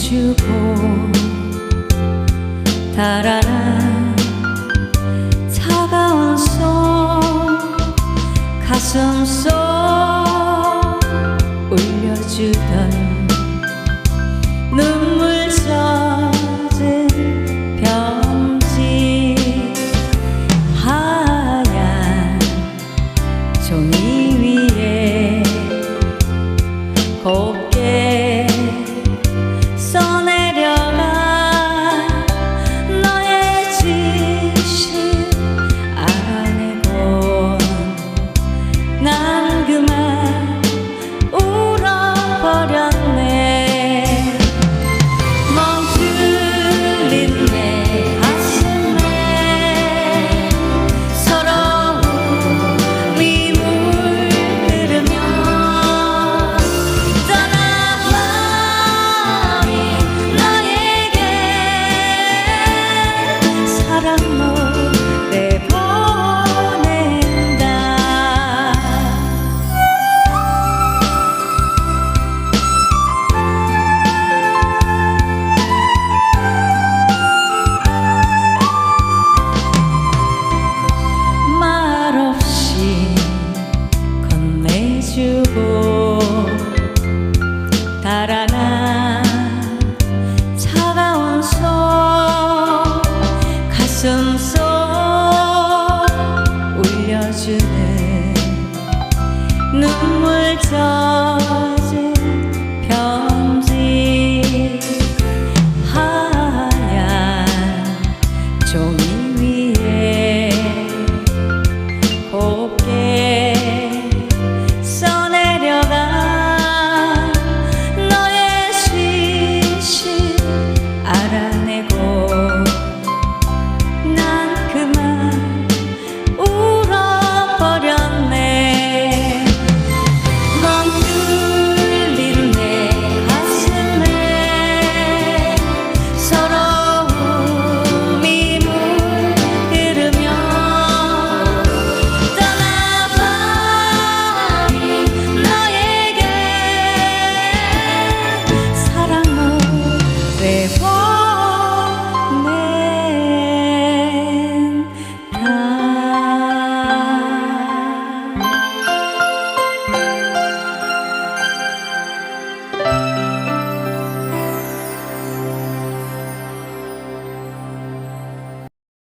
주고 달아난 차가운 손 가슴 속 올려주던 주고 달아 숨소 울려주는 눈물 젖